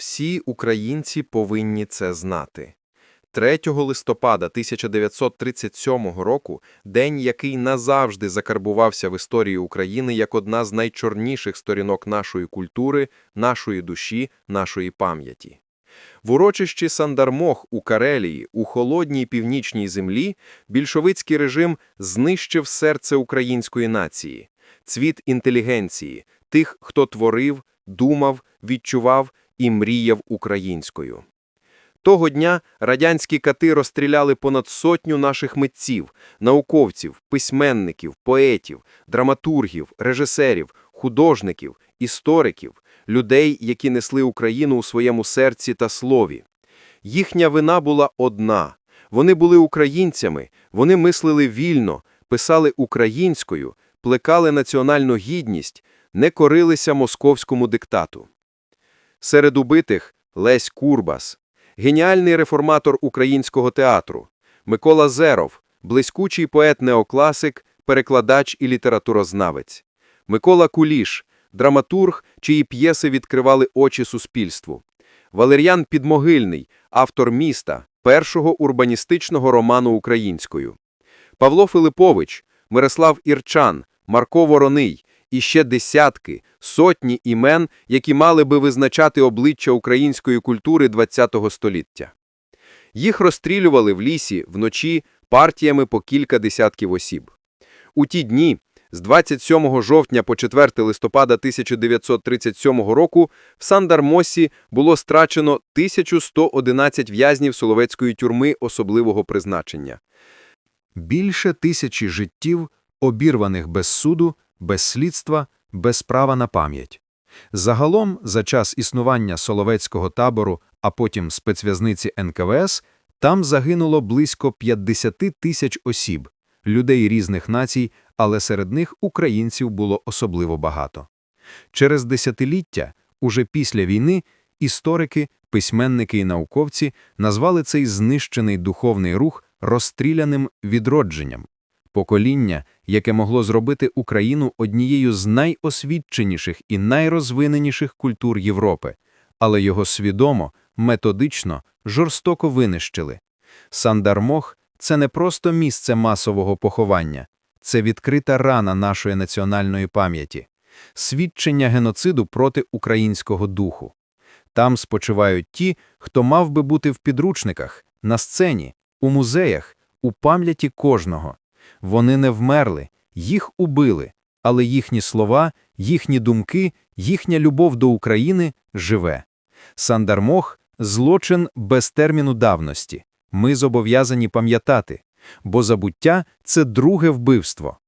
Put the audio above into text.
Всі українці повинні це знати. 3 листопада 1937 року – день, який назавжди закарбувався в історії України як одна з найчорніших сторінок нашої культури, нашої душі, нашої пам'яті. В урочищі Сандармох у Карелії, у холодній північній землі, більшовицький режим знищив серце української нації, цвіт інтелігенції, тих, хто творив, думав, відчував і мріяв українською. Того дня радянські кати розстріляли понад сотню наших митців, науковців, письменників, поетів, драматургів, режисерів, художників, істориків, людей, які несли Україну у своєму серці та слові. Їхня вина була одна. Вони були українцями, вони мислили вільно, писали українською, плекали національну гідність, не корилися московському диктату. Серед убитих – Лесь Курбас, геніальний реформатор українського театру, Микола Зеров, блискучий поет-неокласик, перекладач і літературознавець, Микола Куліш, драматург, чиї п'єси відкривали очі суспільству, Валер'ян Підмогильний, автор «Міста», першого урбаністичного роману українською, Павло Филипович, Мирослав Ірчан, Марко Вороний і ще десятки, сотні імен, які мали би визначати обличчя української культури ХХ століття. Їх розстрілювали в лісі вночі партіями по кілька десятків осіб. У ті дні, з 27 жовтня по 4 листопада 1937 року, в Сандармосі було страчено 1111 в'язнів Соловецької тюрми особливого призначення. Більше тисячі життів, обірваних без суду, без слідства, без права на пам'ять. Загалом, за час існування Соловецького табору, а потім спецв'язниці НКВС, там загинуло близько 50 тисяч осіб, людей різних націй, але серед них українців було особливо багато. Через десятиліття, уже після війни, історики, письменники і науковці назвали цей знищений духовний рух розстріляним відродженням. Покоління, яке могло зробити Україну однією з найосвідченіших і найрозвиненіших культур Європи, але його свідомо, методично, жорстоко винищили. Сандармох – це не просто місце масового поховання, це відкрита рана нашої національної пам'яті, свідчення геноциду проти українського духу. Там спочивають ті, хто мав би бути в підручниках, на сцені, у музеях, у пам'яті кожного. Вони не вмерли, їх убили, але їхні слова, їхні думки, їхня любов до України живе. Сандармох – злочин без терміну давності. Ми зобов'язані пам'ятати, бо забуття – це друге вбивство.